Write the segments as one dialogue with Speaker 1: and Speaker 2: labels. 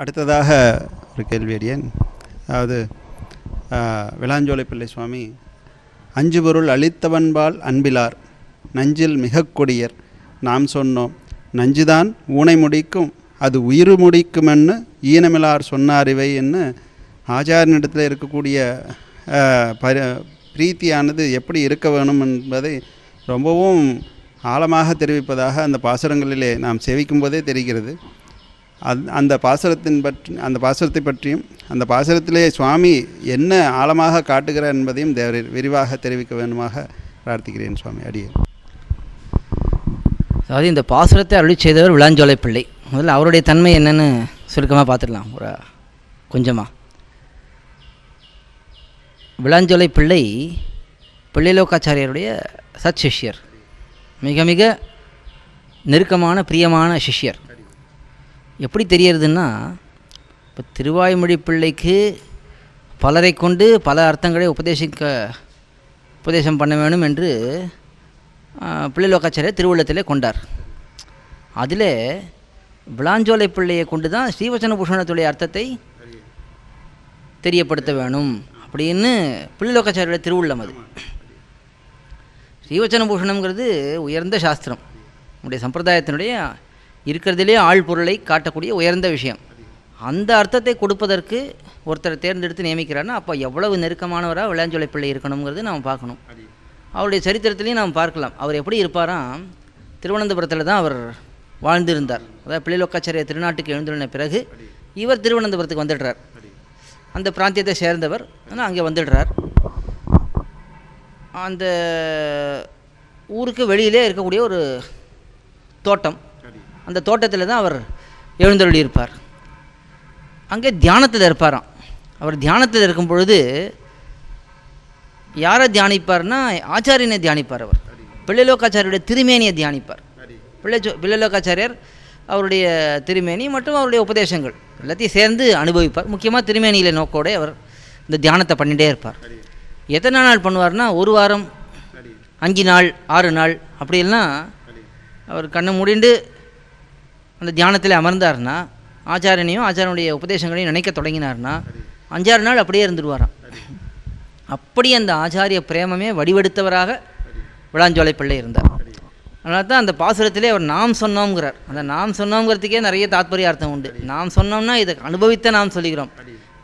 Speaker 1: அடுத்ததாக ஒரு கேள்வி அடியேன். அதாவது விளாஞ்சோலை பிள்ளை சுவாமி அஞ்சு பொருள் அளித்தவன்பால் அன்பிலார் நஞ்சில் மிக கொடியர். நாம் சொன்னோம் நஞ்சுதான் ஊனை முடிக்கும் அது உயிர் முடிக்குமென்னு ஈனமிலார் சொன்னார் இவை என்று ஆச்சாரியனிடத்தில் இருக்கக்கூடிய பரி பிரீத்தியானது எப்படி இருக்க வேணும் என்பதை ரொம்பவும் ஆழமாக தெரிவிப்பதாக அந்த பாசுரங்களிலே நாம் சேவிக்கும் போதே தெரிகிறது. அந் அந்த பாசுரத்தின் பற்றி அந்த பாசுரத்தை பற்றியும் அந்த பாசுரத்திலே சுவாமி என்ன ஆழமாக காட்டுகிறார் என்பதையும் தேவரீர் விரிவாக தெரிவிக்க வேண்டுமாக பிரார்த்திக்கிறேன் சுவாமி. அடியே
Speaker 2: அதாவது இந்த பாசுரத்தை அருளி செய்தவர் விளாஞ்சோலை பிள்ளை முதல்ல அவருடைய தன்மை என்னன்னு சுருக்கமாக பார்த்துடலாம். ஒரு கொஞ்சமாக விளாஞ்சோலை பிள்ளை பிள்ளைலோக்காச்சாரியருடைய சத் சிஷ்யர் மிக மிக நெருக்கமான பிரியமான சிஷ்யர். எப்படி தெரியறதுன்னா இப்போ திருவாய்மொழி பிள்ளைக்கு பலரை கொண்டு பல அர்த்தங்களை உபதேசிக்க உபதேசம் பண்ண வேணும் என்று பிள்ளைலோக்காச்சாரியர் திருவள்ளத்திலே கொண்டார். அதில் விளாஞ்சோலை பிள்ளையை கொண்டு தான் ஸ்ரீவச்சன பூஷணத்துடைய அர்த்தத்தை தெரியப்படுத்த வேணும் அப்படின்னு பிள்ளைலோக்காச்சாரியோட திருவுள்ளம் அது. ஸ்ரீவச்சன பூஷணங்கிறது உயர்ந்த சாஸ்திரம். நம்முடைய சம்பிரதாயத்தினுடைய இருக்கிறதுலே ஆள் பொருளை காட்டக்கூடிய உயர்ந்த விஷயம். அந்த அர்த்தத்தை கொடுப்பதற்கு ஒருத்தரை தேர்ந்தெடுத்து நியமிக்கிறாருன்னா அப்போ எவ்வளவு நெருக்கமானவராக விளையாஞ்சோலை பிள்ளை இருக்கணுங்கிறது நாம் பார்க்கணும். அவருடைய சரித்திரத்திலையும் நாம் பார்க்கலாம். அவர் எப்படி இருப்பாராம் திருவனந்தபுரத்தில் தான் அவர் வாழ்ந்திருந்தார். அதாவது பிள்ளைலோக்காச்சாரிய திருநாட்டுக்கு எழுந்துள்ள பிறகு இவர் திருவனந்தபுரத்துக்கு வந்துடுறார். அந்த பிராந்தியத்தை சேர்ந்தவர் ஆனால் அங்கே வந்துடுறார். அந்த ஊருக்கு வெளியிலே இருக்கக்கூடிய ஒரு தோட்டம். அந்த தோட்டத்தில் தான் அவர் எழுந்தருளி இருப்பார். அங்கே தியானத்தில் இருப்பாராம். அவர் தியானத்தில் இருக்கும் பொழுது யாரை தியானிப்பார்னா ஆச்சாரியனை தியானிப்பார் அவர். பிள்ளைலோக்காச்சாரியுடைய திருமேனியை தியானிப்பார். பிள்ளை பிள்ளைலோக்காச்சாரியர் அவருடைய திருமேனி மற்றும் அவருடைய உபதேசங்கள் எல்லாத்தையும் சேர்ந்து அனுபவிப்பார். முக்கியமாக திருமேனியில் நோக்கோட அவர் இந்த தியானத்தை பண்ணிகிட்டே இருப்பார். எத்தனை நாள் பண்ணுவார்னா ஒரு வாரம் அஞ்சு நாள் ஆறு நாள் அப்படியெல்லாம் அவர் கண்ணை மூடிண்டு அந்த தியானத்தில் அமர்ந்தார்னா ஆச்சாரியனையும் ஆச்சாரனுடைய உபதேசங்களையும் நினைக்க தொடங்கினார்னா அஞ்சாறு நாள் அப்படியே இருந்துருவாராம். அப்படி அந்த ஆச்சாரிய பிரேமமே வடிவெடுத்தவராக விளாஞ்சோலை பிள்ளை இருந்தார். அதனால தான் அந்த பாசுரத்திலே அவர் நாம் சொன்னோங்கிறார் அந்த நாம் சொன்னோங்கிறதுக்கே நிறைய தாத்பரிய அர்த்தம் உண்டு. நாம் சொன்னோம்னா இதை அனுபவித்த நாம் சொல்லுகிறோம்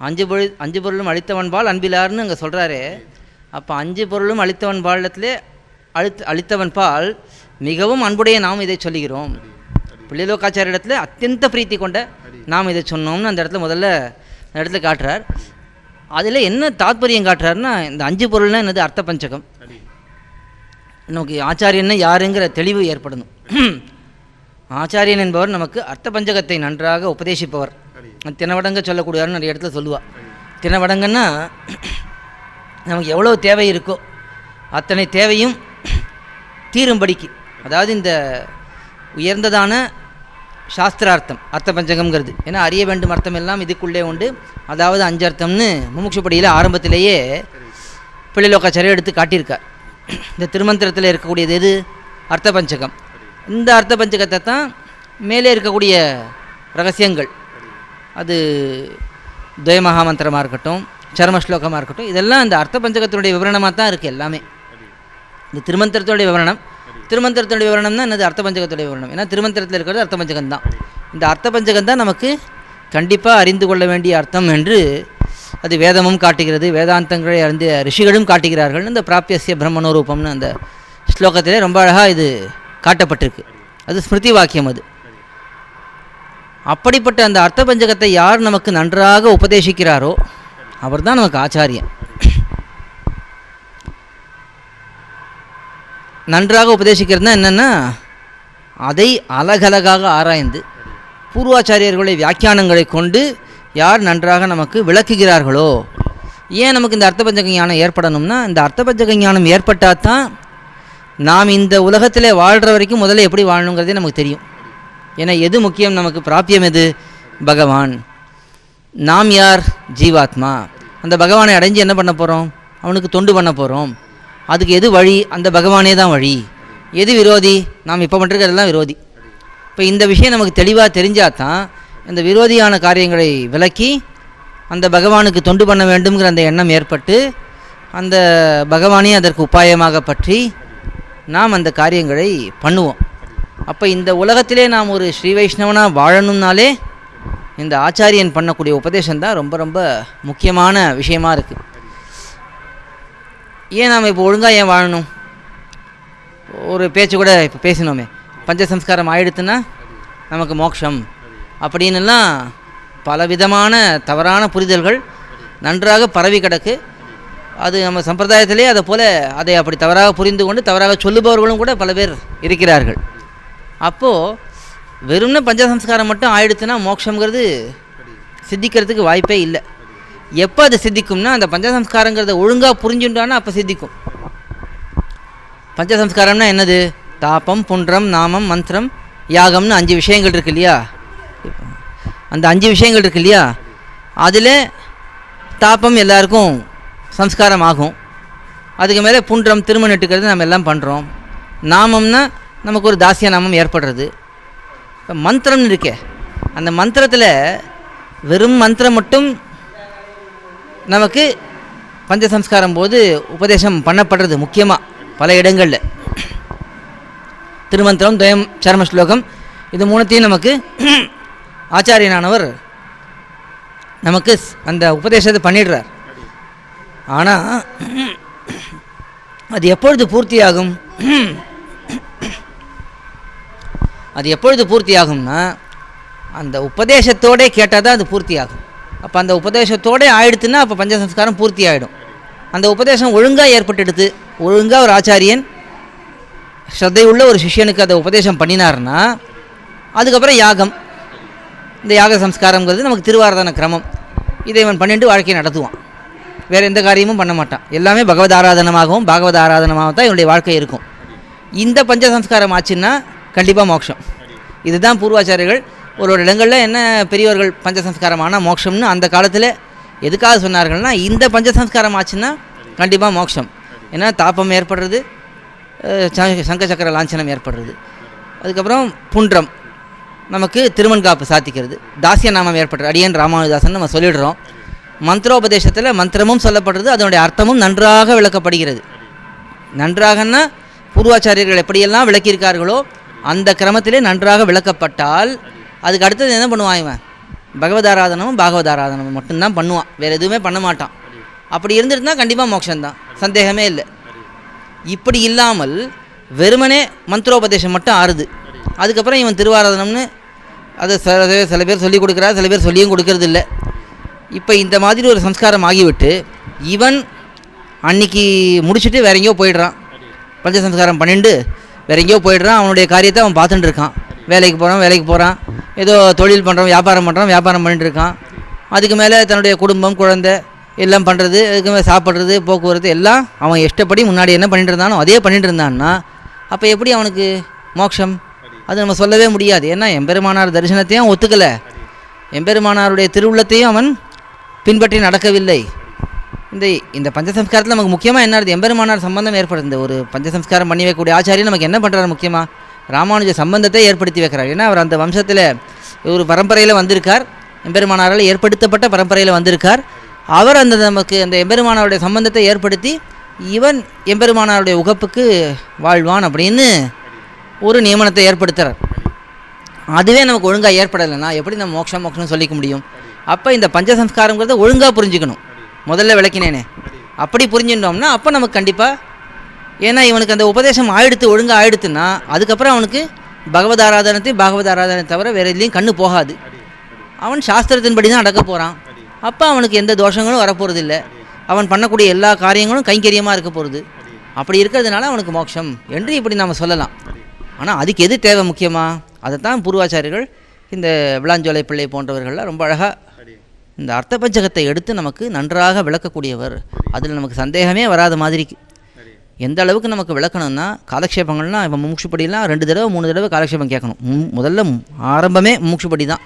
Speaker 2: அஞ்சு பொருள் அஞ்சு பொருளும் அளித்தவன் பால் அன்பிலார்னு அங்கே சொல்கிறாரு அப்போ அஞ்சு பொருளும் அளித்தவன் பாலத்திலே அழித் அழித்தவன் பால் மிகவும் அன்புடைய நாம் இதை சொல்லுகிறோம் பிள்ளைலோக்காச்சார இடத்துல அத்தியந்த பிரீத்தி கொண்ட நாம் இதை சொன்னோம்னு அந்த இடத்துல முதல்ல அந்த இடத்துல காட்டுறார். அதில் என்ன தாத்பரியம் காட்டுறாருன்னா இந்த அஞ்சு பொருள்னா என்னது? அர்த்த பஞ்சகம் நமக்கு ஆச்சாரியன்னா யாருங்கிற தெளிவு ஏற்படணும். ஆச்சாரியன் என்பவர் நமக்கு அர்த்த பஞ்சகத்தை நன்றாக உபதேசிப்பவர். தினவடங்க சொல்லக்கூடியவர்னு நிறைய இடத்துல சொல்லுவாள் தினவடங்கன்னா நமக்கு எவ்வளோ தேவை இருக்கோ அத்தனை தேவையும் தீரும்படிக்கு. அதாவது இந்த உயர்ந்ததான சாஸ்திரார்த்தம் அர்த்த பஞ்சகம்ங்கிறது ஏன்னா அறிய வேண்டும் அர்த்தம் எல்லாம் இதுக்குள்ளே உண்டு. அதாவது அஞ்சு அர்த்தம்னு முமுட்சுப்படியில் ஆரம்பத்திலேயே பிள்ளைலோக்காச்சாரியம் எடுத்து காட்டியிருக்கார். இந்த திருமந்திரத்தில் இருக்கக்கூடியது எது? அர்த்த பஞ்சகம் இந்த அர்த்த பஞ்சகத்தை தான் மேலே இருக்கக்கூடிய ரகசியங்கள். அது துவயமகா மந்திரமாக இருக்கட்டும் சர்ம ஸ்லோகமாக இருக்கட்டும் இதெல்லாம் இந்த அர்த்த பஞ்சகத்தினுடைய விவரணமாக தான் இருக்குது எல்லாமே. இந்த திருமந்திரத்தினுடைய விவரணம் திருமந்திரத்தினுடைய விவரணம் தான் என்னது? அர்த்த பஞ்சகத்துடைய விவரணம். ஏன்னா திருமந்திரத்தில் இருக்கிறது அர்த்த பஞ்சகம் தான். இந்த அர்த்த பஞ்சகம் தான் நமக்கு கண்டிப்பாக அறிந்து கொள்ள வேண்டிய அர்த்தம் என்று அது வேதமும் காட்டுகிறது. வேதாந்தங்களை அறிந்த ரிஷிகளும் காட்டுகிறார்கள். இந்த பிராபியசிய பிரம்மணோரூபம்னு அந்த ஸ்லோகத்திலே ரொம்ப அழகாக இது காட்டப்பட்டிருக்கு. அது ஸ்மிருதி வாக்கியம் அது. அப்படிப்பட்ட அந்த அர்த்த பஞ்சகத்தை யார் நமக்கு நன்றாக உபதேசிக்கிறாரோ அவர் தான் நமக்கு ஆச்சாரியன். நன்றாக உபதேசிக்கிறதுனா என்னென்னா அதை அலகலகாக ஆராய்ந்து பூர்வாச்சாரியர்களுடைய வியாக்கியானங்களை கொண்டு யார் நன்றாக நமக்கு விளக்குகிறார்களோ ஏன் நமக்கு இந்த அர்த்தபஞ்சக ஞானம் ஏற்படணும்னா இந்த அர்த்தபஞ்சக ஞானம் ஏற்பட்டால் தான் நாம் இந்த உலகத்தில் வாழ்கிற வரைக்கும் முதல்ல எப்படி வாழணுங்கிறதே நமக்கு தெரியும். ஏன்னா எது முக்கியம்? நமக்கு பிராப்பியம் எது? பகவான். நாம் யார்? ஜீவாத்மா. அந்த பகவானை அடைஞ்சு என்ன பண்ண போகிறோம் அவனுக்கு தொண்டு பண்ண போகிறோம் அதுக்கு எது வழி? அந்த பகவானே தான் வழி. எது விரோதி? நாம் இப்போ பண்ணுறதெல்லாம் விரோதி. இப்போ இந்த விஷயம் நமக்கு தெளிவாக தெரிஞ்சால் தான் இந்த விரோதியான காரியங்களை விலக்கி அந்த பகவானுக்கு தொண்டு பண்ண வேண்டும்ங்கிற அந்த எண்ணம் ஏற்பட்டு அந்த பகவானே அதற்கு உபாயமாக பற்றி நாம் அந்த காரியங்களை பண்ணுவோம். அப்போ இந்த உலகத்திலே நாம் ஒரு ஸ்ரீ வைஷ்ணவனாக வாழணும்னாலே இந்த ஆச்சாரியன் பண்ணக்கூடிய உபதேசம் தான் ரொம்ப ரொம்ப முக்கியமான விஷயமா இருக்குது ஏன் நாம் இப்போ ஒழுங்காக ஏன் வாழணும்? ஒரு பேச்சு கூட இப்போ பேசினோமே. பஞ்சசம்ஸ்காரம் ஆயிடுத்துன்னா நமக்கு மோட்சம் அப்படின்னுலாம் பலவிதமான தவறான புரிதல்கள் நன்றாக பரவி கிடக்கு. அது நம்ம சம்பிரதாயத்திலே அதை போல் அதை அப்படி தவறாக புரிந்து கொண்டு தவறாக சொல்லுபவர்களும் கூட பல பேர் இருக்கிறார்கள். அப்போது வெறும்னு பஞ்சசம்ஸ்காரம் மட்டும் ஆயிடுத்துன்னா மோட்சங்கிறது சித்திக்கிறதுக்கு வாய்ப்பே இல்லை. எப்போ அது சித்திக்கும்னா அந்த பஞ்சசம்ஸ்காரங்கிறத ஒழுங்காக புரிஞ்சுட்டானா அப்போ சித்திக்கும் பஞ்சசம்ஸ்காரம்னா என்னது? தாபம் புன்றம் நாமம் மந்திரம் யாகம்னு அஞ்சு விஷயங்கள் இருக்கு இல்லையா? அந்த அஞ்சு விஷயங்கள் இருக்கு இல்லையா? அதில் தாபம் எல்லாருக்கும் சம்ஸ்காரம் ஆகும். அதுக்கு மேலே புன்றம் திருமணம் இட்டுக்கிறது நம்ம எல்லாம் பண்ணுறோம் நாமம்னா நமக்கு ஒரு தாசிய நாமம் ஏற்படுறது. இப்போ மந்திரம்னு இருக்கே. அந்த மந்திரத்தில் வெறும் மந்திரம் மட்டும் நமக்கு பஞ்சசம்ஸ்காரம் போது உபதேசம் பண்ணப்படுறது முக்கியமாக பல இடங்களில். திருமந்திரம் துவயம் சர்ம ஸ்லோகம் இது மூணுத்தையும் நமக்கு ஆச்சாரியனானவர் நமக்கு அந்த உபதேசத்தை பண்ணிடுறார். ஆனால் அது எப்பொழுது பூர்த்தியாகும்? அது எப்பொழுது பூர்த்தியாகும்னா அந்த உபதேசத்தோடே கேட்டால் தான் அது பூர்த்தியாகும். அப்போ அந்த உபதேசத்தோடே ஆயிடுத்துன்னா அப்போ பஞ்சசம்ஸ்காரம் பூர்த்தி ஆகிடும் அந்த உபதேசம் ஒழுங்காக ஏற்பட்டுடுது. ஒழுங்காக ஒரு ஆச்சாரியன் ஸ்ரத்தையுள்ள ஒரு சிஷ்யனுக்கு அதை உபதேசம் பண்ணினார்னா அதுக்கப்புறம் யாகம். இந்த யாக சம்ஸ்காரங்கிறது நமக்கு திருவாராதன கிரமம். இதை இவன் பன்னெண்டு வாழ்க்கையை நடத்துவான். வேறு எந்த காரியமும் பண்ண மாட்டான். எல்லாமே பகவத் ஆராதனமாகவும் பாகவத ஆராதனமாகவும் தான் இவனுடைய வாழ்க்கை இருக்கும். இந்த பஞ்ச சம்ஸ்காரம் ஆச்சுன்னா கண்டிப்பாக மோட்சம். இதுதான் பூர்வாச்சாரியர்கள் ஒரு ஒரு இடங்களில் என்ன பெரியவர்கள் பஞ்ச சம்ஸ்காரம் ஆனால் மோட்சம்னு அந்த காலத்தில் எதுக்காக சொன்னார்கள்னா இந்த பஞ்ச சம்ஸ்காரம் ஆச்சுன்னா கண்டிப்பாக மோட்சம் ஏன்னா தாப்பம் ஏற்படுறது சங்க சக்கர லாஞ்சனம் ஏற்படுறது. அதுக்கப்புறம் புன்றம் நமக்கு திருமண்காப்பு சாத்திக்கிறது. தாசிய நாமம் ஏற்படுறது அடியன் ராமானுதாசன் நம்ம சொல்லிடுறோம். மந்திரோபதேசத்தில் மந்திரமும் சொல்லப்படுறது அதனுடைய அர்த்தமும் நன்றாக விளக்கப்படுகிறது. நன்றாகன்னா பூர்வாச்சாரியர்கள் எப்படியெல்லாம் விளக்கியிருக்கார்களோ அந்த கிரமத்திலே நன்றாக விளக்கப்பட்டால் அதுக்கு அடுத்தது என்ன பண்ணுவான் இவன்? பகவதாராதனமும் பாகவதாராதனமும் மட்டும்தான் பண்ணுவான். வேறு எதுவுமே பண்ண மாட்டான். அப்படி இருந்துருந்தா கண்டிப்பாக மோட்சம்தான். சந்தேகமே இல்லை. இப்படி இல்லாமல் வெறுமனே மந்திரோபதேசம் மட்டும் ஆறுது. அதுக்கப்புறம் இவன் திருவாராதனம்னு அதை சில பேர் சில பேர் சொல்லிக் கொடுக்குறா சில பேர் சொல்லியும் கொடுக்கறது இல்லை. இப்போ இந்த மாதிரி ஒரு சம்ஸ்காரம் ஆகிவிட்டு இவன் அன்னைக்கு முடிச்சுட்டு வேற எங்கேயோ போயிடுறான். பஞ்ச சம்ஸ்காரம் பண்ணிட்டு வேற எங்கேயோ போயிடுறான். அவனுடைய காரியத்தை அவன் பார்த்துட்டு இருக்கான். வேலைக்கு போகிறான் வேலைக்கு போகிறான் ஏதோ தொழில் பண்ணுறோம் வியாபாரம் பண்ணுறான் வியாபாரம் பண்ணிட்டு இருக்கான். அதுக்கு மேலே தன்னுடைய குடும்பம் குழந்தை எல்லாம் பண்ணுறது அதுக்கு மேலே சாப்பிட்றது போக்குவரத்து எல்லாம் அவன் இஷ்டப்படி முன்னாடி என்ன பண்ணிட்டு இருந்தானோ அதே பண்ணிட்டு இருந்தான்னா அப்போ எப்படி அவனுக்கு மோட்சம்? அது நம்ம சொல்லவே முடியாது. ஏன்னா எம்பெருமானார் தரிசனத்தையும் ஒத்துக்கலை. எம்பெருமானாருடைய திருவுள்ளத்தையும் அவன் பின்பற்றி நடக்கவில்லை. இந்த இந்த பஞ்சசம்ஸ்காரத்தில் நமக்கு முக்கியமாக என்ன இருக்குது எம்பெருமானார் சம்பந்தம் ஏற்படுது இந்த ஒரு பஞ்சசம்ஸ்காரம் பண்ணி வைக்கக்கூடிய ஆச்சாரியம் நமக்கு என்ன பண்ணுறாரு முக்கியமாக ராமானுஜ சம்பந்தத்தை ஏற்படுத்தி வைக்கிறார். ஏன்னா அவர் அந்த வம்சத்தில் ஒரு பரம்பரையில் வந்திருக்கார். எம்பெருமானாரால் ஏற்படுத்தப்பட்ட பரம்பரையில் வந்திருக்கார். அவர் அந்த நமக்கு அந்த எம்பெருமானாருடைய சம்பந்தத்தை ஏற்படுத்தி இவன் எம்பெருமானாருடைய உகப்புக்கு வாழ்வான் அப்படின்னு ஒரு நியமனத்தை ஏற்படுத்துகிறார் அதுவே நமக்கு ஒழுங்காக ஏற்படலைன்னா எப்படி நம்ம மோட்சம் மோட்சம்னு சொல்லிக்க முடியும்? அப்போ இந்த பஞ்சசம்ஸ்காரங்கிறத ஒழுங்காக புரிஞ்சுக்கணும். முதல்ல விளக்கினேனே. அப்படி புரிஞ்சுட்டோம்னா அப்போ நமக்கு கண்டிப்பாக ஏன்னா இவனுக்கு அந்த உபதேசம் ஆயிடுத்து ஒழுங்காக ஆயிடுத்துன்னா அதுக்கப்புறம் அவனுக்கு பகவத் ஆராதனத்தை பாகவத் ஆராதனை தவிர வேறு எதுலேயும் கண்ணு போகாது. அவன் சாஸ்திரத்தின்படி தான் அடக்க போகிறான் அப்போ அவனுக்கு எந்த தோஷங்களும் வரப்போகிறது இல்லை அவன் பண்ணக்கூடிய எல்லா காரியங்களும் கைங்கரியமாக இருக்க போகிறது அப்படி இருக்கிறதுனால அவனுக்கு மோட்சம் என்று இப்படி நாம் சொல்லலாம். ஆனால் அதுக்கு எது தேவை முக்கியமாக அதைத்தான் பூர்வாச்சாரியர்கள் இந்த விளாஞ்சோலை பிள்ளை போன்றவர்கள்லாம் ரொம்ப அழகாக இந்த அர்த்த பஞ்சகத்தை எடுத்து நமக்கு நன்றாக விளக்கக்கூடியவர். அதில் நமக்கு சந்தேகமே வராத மாதிரிக்கு எந்த அளவுக்கு நமக்கு விளக்கணும்னா காலக்ஷேபங்கள்லாம் இப்போ முமுட்சுப்படிலாம் ரெண்டு தடவை மூணு தடவை காலக்ஷேபம் கேட்கணும். முதல்ல ஆரம்பமே முமுட்சுப்படி தான்.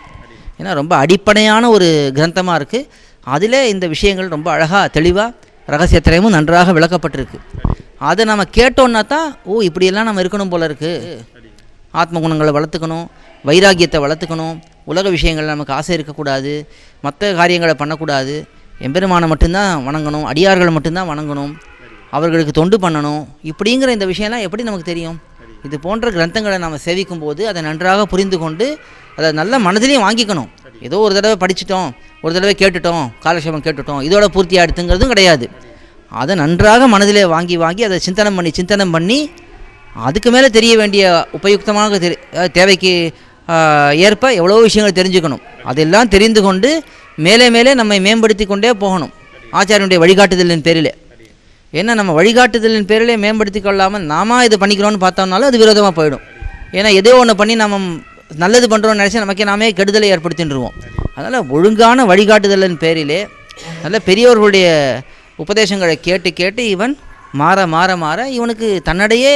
Speaker 2: ஏன்னா ரொம்ப அடிப்படையான ஒரு கிரந்தமாக இருக்குது அதில் இந்த விஷயங்கள் ரொம்ப அழகாக தெளிவாக ரகசியத்திரையும் நன்றாக விளக்கப்பட்டிருக்கு. அதை நம்ம கேட்டோன்னா தான் ஓ இப்படியெல்லாம் நம்ம இருக்கணும் போல இருக்குது ஆத்ம குணங்களை வளர்த்துக்கணும் வைராக்கியத்தை வளர்த்துக்கணும் உலக விஷயங்கள் நமக்கு ஆசை இருக்கக்கூடாது மற்ற காரியங்களை பண்ணக்கூடாது. எம்பெருமானை மட்டும்தான் வணங்கணும் அடியார்களை மட்டும்தான் வணங்கணும். அவர்களுக்கு தொண்டு பண்ணணும். இப்படிங்கிற இந்த விஷயம்லாம் எப்படி நமக்கு தெரியும்? இது போன்ற கிரந்தங்களை நம்ம சேவிக்கும் போது அதை நன்றாக புரிந்து கொண்டு அதை நல்ல மனதிலையும் வாங்கிக்கணும். ஏதோ ஒரு தடவை படிச்சிட்டோம் ஒரு தடவை கேட்டுட்டோம் காலக்ஷேபம் கேட்டுட்டோம் இதோட பூர்த்தி ஆயிடுத்துங்கிறதும் கிடையாது. அதை நன்றாக மனதிலே வாங்கி வாங்கி அதை சிந்தனம் பண்ணி சிந்தனம் பண்ணி அதுக்கு மேலே தெரிய வேண்டிய உபயுக்தமாக தெரி தேவைக்கு ஏற்ப எவ்வளோ விஷயங்கள் தெரிஞ்சுக்கணும். அதெல்லாம் தெரிந்து கொண்டு மேலே மேலே நம்மை மேம்படுத்தி கொண்டே போகணும். ஆச்சாரியனுடைய வழிகாட்டுதலின் பேரிலே. ஏன்னா நம்ம வழிகாட்டுதலின் பேரிலே மேம்படுத்தி கொள்ளாமல் நாம இது பண்ணிக்கிறோன்னு பார்த்தோம்னாலும் அது விரோதமாக போயிடும். ஏன்னா எதோ ஒன்று பண்ணி நம்ம நல்லது பண்ணுறோம்னு நினச்சி நமக்கே நாமே கெடுதலை ஏற்படுத்தின்றுவோம். அதனால் ஒழுங்கான வழிகாட்டுதலின் பேரிலே நல்ல பெரியவர்களுடைய உபதேசங்களை கேட்டு கேட்டு இவன் மாற மாற மாற இவனுக்கு தன்னடையே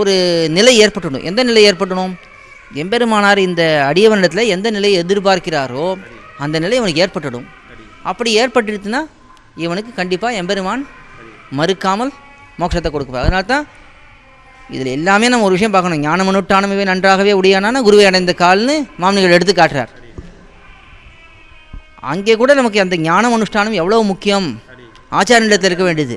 Speaker 2: ஒரு நிலை ஏற்பட்டணும் எந்த நிலை ஏற்பட்டணும்? எம்பெருமானார் இந்த அடியவனிடத்தில் எந்த நிலையை எதிர்பார்க்கிறாரோ அந்த நிலை இவனுக்கு ஏற்பட்டுடும். அப்படி ஏற்பட்டுருச்சுன்னா இவனுக்கு கண்டிப்பாக எம்பெருமான் மறுக்காமல் மோட்சத்தை கொடுக்குவார் அதனால தான் இதில் எல்லாமே நம்ம ஒரு விஷயம் பார்க்கணும். ஞானமனுட்டானமே நன்றாகவே உடையானான குருவை அடைந்த கால்னு மாமனிகள் எடுத்து காட்டுறார். அங்கே கூட நமக்கு அந்த ஞானம் அனுஷ்டானம் எவ்வளோ முக்கியம்? ஆச்சாரியனிடத்தில் இருக்க வேண்டியது.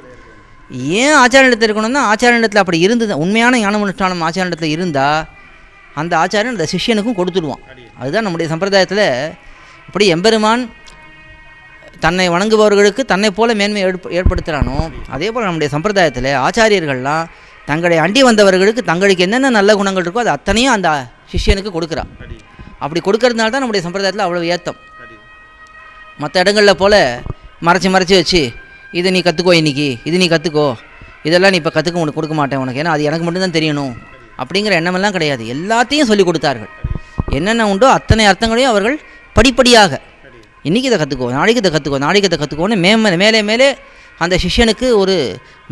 Speaker 2: ஏன் ஆச்சாரியனிடத்தில் இருக்கணும்னா ஆச்சாரியனிடத்தில் அப்படி இருந்தது. உண்மையான ஞானம் அனுஷ்டானம் ஆச்சாரியனிடத்தில் இருந்தால் அந்த ஆச்சாரியன் அந்த சிஷ்யனுக்கும் கொடுத்துடுவான். அதுதான் நம்முடைய சம்பிரதாயத்தில் இப்படி எம்பெருமான் தன்னை வணங்குபவர்களுக்கு தன்னை போல மேன்மை ஏற்படுத்துகிறானோ அதே போல் நம்முடைய சம்பிரதாயத்தில் ஆச்சாரியர்கள்லாம் தங்களை அண்டி வந்தவர்களுக்கு தங்களுக்கு என்னென்ன நல்ல குணங்கள் இருக்கோ அது அத்தனையும் அந்த சிஷியனுக்கு கொடுக்குறான் அப்படி கொடுக்கறதுனால தான் நம்முடைய சம்பிரதாயத்தில் அவ்வளோ ஏத்தம். மற்ற இடங்களில் போல் மறைச்சி மறைச்சி வச்சு இதை நீ கற்றுக்கோ இன்னைக்கு இது நீ கற்றுக்கோ இதெல்லாம் நீ இப்போ கற்றுக்க உனக்கு கொடுக்க மாட்டேன் உனக்கு ஏன்னா அது எனக்கு மட்டும்தான் தெரியணும் அப்படிங்கிற எண்ணமெல்லாம் கிடையாது. எல்லாத்தையும் சொல்லிக் கொடுத்தார்கள். என்னென்ன உண்டோ அத்தனை அர்த்தங்களையும் அவர்கள் படிப்படியாக இன்றைக்கி இதை கற்றுக்கோ நாளைக்கு இதை கற்றுக்கோ நாளைக்கு இதை கற்றுக்கோன்னு மேம்ம மேலே மேலே அந்த சிஷ்யனுக்கு ஒரு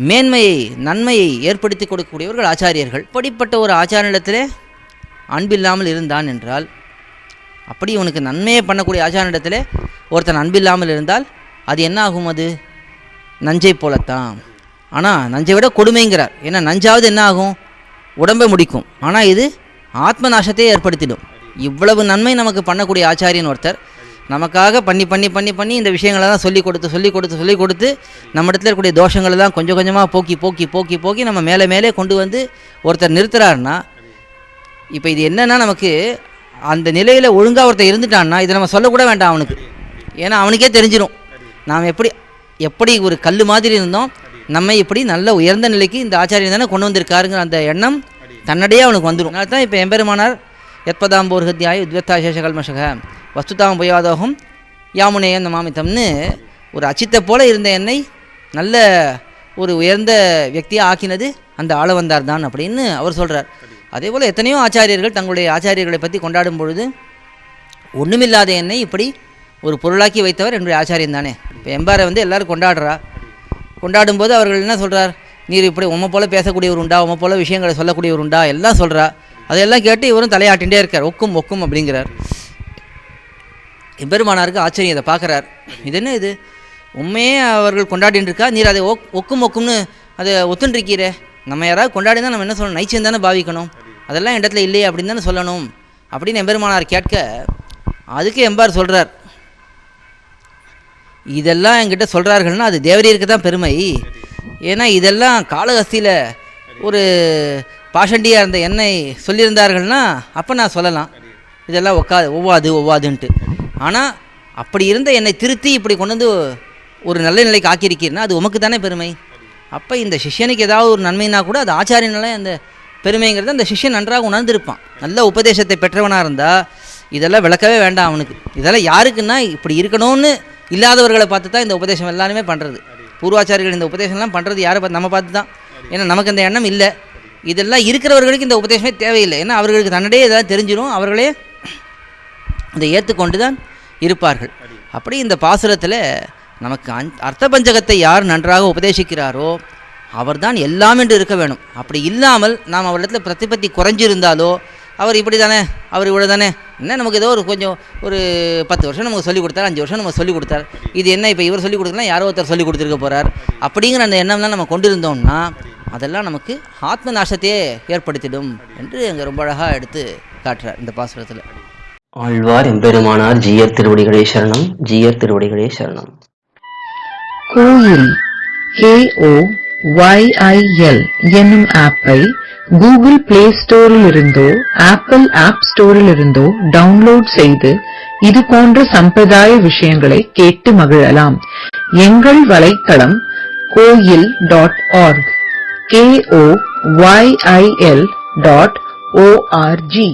Speaker 2: மேன்மையை நன்மையை ஏற்படுத்தி கொடுக்கக்கூடியவர்கள் ஆச்சாரியர்கள். இப்படிப்பட்ட ஒரு ஆச்சாரியனிடத்திலே அன்பில்லாமல் இருந்தான் என்றால் அப்படி இவனுக்கு நன்மையை பண்ணக்கூடிய ஆச்சாரனிடத்தில் ஒருத்தன் அன்பில்லாமல் இருந்தால் அது என்ன ஆகும் அது? நஞ்சை போலத்தான். ஆனால் நஞ்சை விட கொடுமைங்கிறார். ஏன்னா நஞ்சாவது என்ன ஆகும் உடம்பை முடிக்கும். ஆனால் இது ஆத்ம நாசத்தை ஏற்படுத்திடும். இவ்வளவு நன்மை நமக்கு பண்ணக்கூடிய ஆச்சாரியன் ஒருத்தர். நமக்காக பண்ணி பண்ணி பண்ணி பண்ணி இந்த விஷயங்களை தான் சொல்லிக் கொடுத்து சொல்லிக் கொடுத்து சொல்லிக் கொடுத்து நம்ம இடத்துல இருக்கக்கூடிய தோஷங்களை தான் கொஞ்சம் கொஞ்சமாக போக்கி போக்கி போக்கி போக்கி நம்ம மேலே மேலே கொண்டு வந்து ஒருத்தர் நிறுத்துறாருன்னா இப்போ இது என்னென்னா நமக்கு அந்த நிலையில் ஒழுங்காக ஒருத்தர் இருந்துட்டான்னா இதை நம்ம சொல்லக்கூட வேண்டாம் அவனுக்கு. ஏன்னா அவனுக்கே தெரிஞ்சிடும் நாம் எப்படி எப்படி ஒரு கல் மாதிரி இருந்தோம் நம்ம இப்படி நல்ல உயர்ந்த நிலைக்கு இந்த ஆச்சாரியன் தானே கொண்டு வந்திருக்காருங்கிற அந்த எண்ணம் தன்னடையே அவனுக்கு வந்துடும் அதனால தான் இப்போ எம்பெருமானார் எத்பதாம்போர்ஹத்தியாய சேஷ சேஷகல்மஷக வஸ்துதாம் புயாதோகம் யாமுனேயம் நமாமித்தம்னு ஒரு அச்சித்தை போல இருந்த என்னை நல்ல ஒரு உயர்ந்த வியக்தியாக ஆக்கினது அந்த ஆளவந்தார் தான் அப்படின்னு அவர் சொல்கிறார் அதே போல் எத்தனையோ ஆச்சாரியர்கள் தங்களுடைய ஆச்சாரியர்களை பற்றி கொண்டாடும் பொழுது ஒன்றுமில்லாத என்னை இப்படி ஒரு பொருளாக்கி வைத்தவர் என்னுடைய ஆச்சாரியன் தானே. இப்போ எம்பாரை வந்து எல்லாரும் கொண்டாடுறா. கொண்டாடும்போது அவர்கள் என்ன சொல்கிறார் நீர் இப்படி உம்மை போல் பேசக்கூடியவர் உண்டா? உம்மை போல விஷயங்களை சொல்லக்கூடியவர் உண்டா? எல்லாம் சொல்கிறா அதையெல்லாம் கேட்டு இவரும் தலையாட்டிகிட்டே இருக்கார். ஒக்கும் ஒக்கும் அப்படிங்கிறார். எம்பெருமானாருக்கு ஆச்சரியம் இதை பார்க்குறார். இது என்ன இது? உண்மையே அவர்கள் கொண்டாடின்னு இருக்கா? நீர் அதை ஒக் ஒக்கும் ஒக்கும்னு அதை ஒத்துன்றிருக்கீரே நம்ம யாராவது கொண்டாடினா நம்ம என்ன சொல்லணும்? நைச்சியம் தானே பாவிக்கணும். அதெல்லாம் இடத்துல இல்லையே அப்படின்னு தானே சொல்லணும். அப்படின்னு எம்பெருமானார் கேட்க அதுக்கு எம்பார் சொல்கிறார் இதெல்லாம் என்கிட்ட சொல்கிறார்கள்னா அது தேவரீருக்கு தான் பெருமை. ஏன்னா இதெல்லாம் காலகஸ்தியில் ஒரு பாஷண்டியாக இருந்த என்னை சொல்லியிருந்தார்கள்னா அப்போ நான் சொல்லலாம். இதெல்லாம் ஒக்காது ஒவ்வாது ஒவ்வாதுன்ட்டு. ஆனால் அப்படி இருந்த என்னை திருத்தி இப்படி கொண்டு வந்து ஒரு நல்ல நிலைக்கு ஆக்கியிருக்கீர்னா அது உமக்கு தானே பெருமை. அப்போ இந்த சிஷ்யனுக்கு ஏதாவது ஒரு நன்மைனா கூட அது ஆச்சாரியனால அந்த பெருமைங்கிறத அந்த சிஷ்யன் நன்றாக உணர்ந்திருப்பான். நல்ல உபதேசத்தை பெற்றவனாக இருந்தால் இதெல்லாம் விளக்கவே வேண்டாம் அவனுக்கு. இதெல்லாம் யாருக்குன்னா இப்படி இருக்கணும்னு இல்லாதவர்களை பார்த்து தான் இந்த உபதேசம் எல்லாருமே பண்ணுறது பூர்வாச்சாரிகள் இந்த உபதேசம்லாம் பண்ணுறது யாரை பார்த்து நம்ம பார்த்து தான் ஏன்னா நமக்கு அந்த எண்ணம் இல்லை. இதெல்லாம் இருக்கிறவர்களுக்கு இந்த உபதேசமே தேவையில்லை. ஏன்னா அவர்களுக்கு தன்னிடையே இதெல்லாம் தெரிஞ்சிடும் அவர்களே இதை ஏற்றுக்கொண்டு தான் இருப்பார்கள். அப்படி இந்த பாசுரத்தில் நமக்கு அந் அர்த்த பஞ்சகத்தை யார் நன்றாக உபதேசிக்கிறாரோ அவர்தான் எல்லாம் என்று இருக்க வேணும். அப்படி இல்லாமல் நாம் அவரிடத்துல பிரதிபத்தி குறைஞ்சிருந்தாலோ அவர் இப்படி தானே அவர் இவ்வளோ தானே என்ன நமக்கு ஏதோ ஒரு கொஞ்சம் ஒரு பத்து வருஷம் நமக்கு சொல்லிக் கொடுத்தார் அஞ்சு வருஷம் நமக்கு சொல்லிக் கொடுத்தார். இது என்ன இப்போ இவர் சொல்லிக் கொடுக்கலாம் யாரோ ஒருத்தர் சொல்லிக் கொடுத்துருக்க போகிறார் அப்படிங்கிற அந்த எண்ணம்லாம் நம்ம கொண்டு இருந்தோம்னா அதெல்லாம் நமக்கு ஆத்ம நாசத்தையே ஏற்படுத்திடும் என்று அங்கே ரொம்ப அழகாக எடுத்து காட்டுறார் இந்த பாசுரத்தில்.
Speaker 3: ஆழ்வார் எம்பெருமானார் ஜீயர் திருவடிகளே சரணம் ஜீயர் திருவடிகளே சரணம்.
Speaker 4: கோயில் கேஓ ஒய்ஐஎல் என்னும் ஆப்பை கூகுள் பிளே ஸ்டோரில் இருந்தோ ஆப்பிள் ஆப் ஸ்டோரில் இருந்தோ டவுன்லோட் செய்து இது போன்ற சம்பிரதாய விஷயங்களை கேட்டு மகிழலாம். எங்கள் வலைத்தளம் கோயில் dot org K O Y I L dot O R G